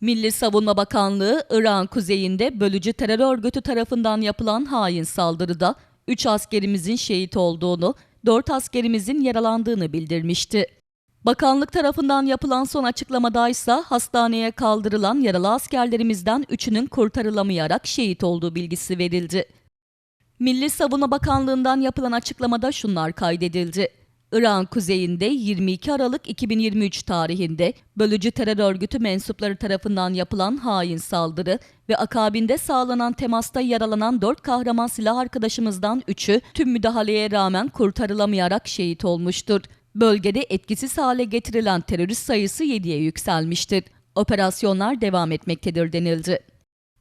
Milli Savunma Bakanlığı, İran kuzeyinde bölücü terör örgütü tarafından yapılan hain saldırıda 3 askerimizin şehit olduğunu, 4 askerimizin yaralandığını bildirmişti. Bakanlık tarafından yapılan son açıklamada ise hastaneye kaldırılan yaralı askerlerimizden 3'ünün kurtarılamayarak şehit olduğu bilgisi verildi. Milli Savunma Bakanlığı'ndan yapılan açıklamada şunlar kaydedildi. İran kuzeyinde 22 Aralık 2023 tarihinde bölücü terör örgütü mensupları tarafından yapılan hain saldırı ve akabinde sağlanan temasta yaralanan 4 kahraman silah arkadaşımızdan 3'ü tüm müdahaleye rağmen kurtarılamayarak şehit olmuştur. Bölgede etkisiz hale getirilen terörist sayısı 7'ye yükselmiştir. Operasyonlar devam etmektedir denildi.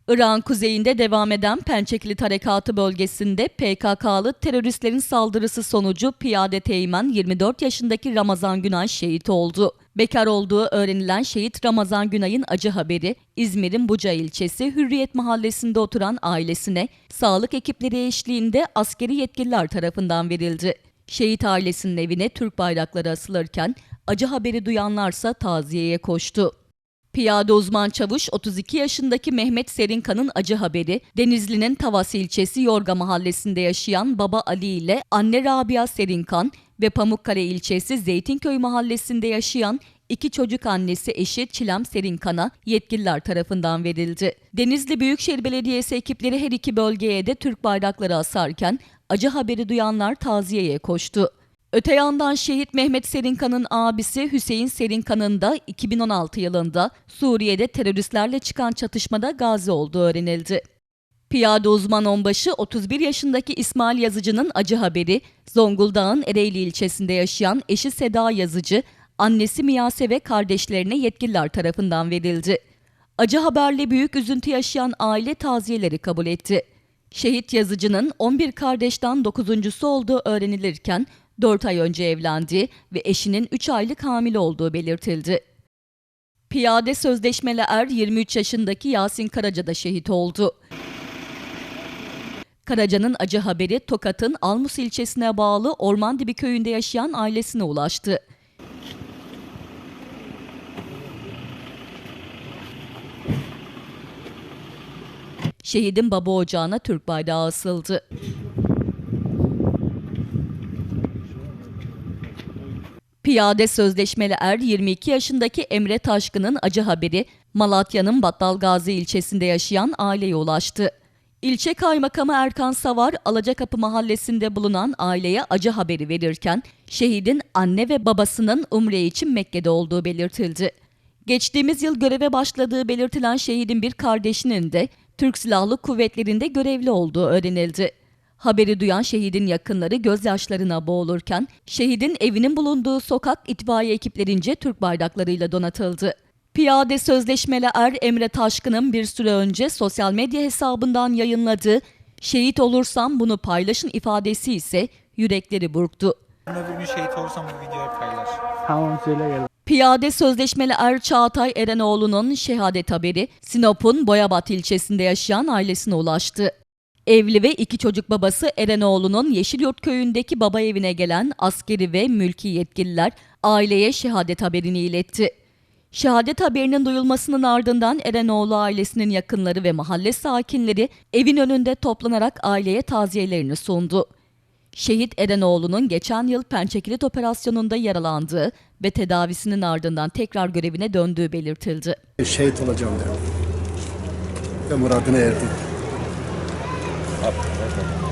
İran kuzeyinde devam eden Pençekili Harekatı bölgesinde PKK'lı teröristlerin saldırısı sonucu piyade teğmen 24 yaşındaki Ramazan Günay şehit oldu. Bekar olduğu öğrenilen şehit Ramazan Günay'ın acı haberi İzmir'in Buca ilçesi Hürriyet Mahallesi'nde oturan ailesine sağlık ekipleri eşliğinde askeri yetkililer tarafından verildi. Şehit ailesinin evine Türk bayrakları asılırken acı haberi duyanlarsa taziyeye koştu. Piyade uzman çavuş 32 yaşındaki Mehmet Serinkan'ın acı haberi, Denizli'nin Tavas ilçesi Yorga mahallesinde yaşayan baba Ali ile anne Rabia Serinkan ve Pamukkale ilçesi Zeytinköy mahallesinde yaşayan iki çocuk annesi eşi Çilem Serinkan'a yetkililer tarafından verildi. Denizli Büyükşehir Belediyesi ekipleri her iki bölgeye de Türk bayrakları asarken acı haberi duyanlar taziyeye koştu. Öte yandan şehit Mehmet Serinkan'ın abisi Hüseyin Serinkan'ın da 2016 yılında Suriye'de teröristlerle çıkan çatışmada gazi olduğu öğrenildi. Piyade uzman onbaşı 31 yaşındaki İsmail Yazıcı'nın acı haberi, Zonguldak'ın Ereğli ilçesinde yaşayan eşi Seda Yazıcı, annesi Miyase ve kardeşlerine yetkililer tarafından verildi. Acı haberle büyük üzüntü yaşayan aile taziyeleri kabul etti. Şehit yazıcının 11 kardeşten 9.sü olduğu öğrenilirken 4 ay önce evlendiği ve eşinin 3 aylık hamile olduğu belirtildi. Piyade sözleşmeli er 23 yaşındaki Yasin Karaca da şehit oldu. Karaca'nın acı haberi Tokat'ın Almus ilçesine bağlı Ormandibi köyünde yaşayan ailesine ulaştı. Şehidin baba ocağına Türk bayrağı asıldı. Piyade sözleşmeli er 22 yaşındaki Emre Taşkın'ın acı haberi Malatya'nın Battalgazi ilçesinde yaşayan aileye ulaştı. İlçe kaymakamı Erkan Savar, Alacakapı mahallesinde bulunan aileye acı haberi verirken, şehidin anne ve babasının umre için Mekke'de olduğu belirtildi. Geçtiğimiz yıl göreve başladığı belirtilen şehidin bir kardeşinin de Türk Silahlı Kuvvetleri'nde görevli olduğu öğrenildi. Haberi duyan şehidin yakınları gözyaşlarına boğulurken, şehidin evinin bulunduğu sokak itfaiye ekiplerince Türk bayraklarıyla donatıldı. Piyade sözleşmeli er Emre Taşkın'ın bir süre önce sosyal medya hesabından yayınladığı "Şehit olursam bunu paylaşın" ifadesi ise yürekleri burktu. Öbür gün şehit olursam bu videoyu paylaş. Tamam söyle gel. Piyade sözleşmeli er Çağatay Erenoğlu'nun şehadet haberi Sinop'un Boyabat ilçesinde yaşayan ailesine ulaştı. Evli ve iki çocuk babası Erenoğlu'nun Yeşilyurt köyündeki baba evine gelen askeri ve mülki yetkililer aileye şehadet haberini iletti. Şehadet haberinin duyulmasının ardından Erenoğlu ailesinin yakınları ve mahalle sakinleri evin önünde toplanarak aileye taziyelerini sundu. Şehit Erenoğlu'nun geçen yıl Pençekilit operasyonunda yaralandığı ve tedavisinin ardından tekrar görevine döndüğü belirtildi. Şehit olacağım diyor. Ve muradına erdim. Thank you.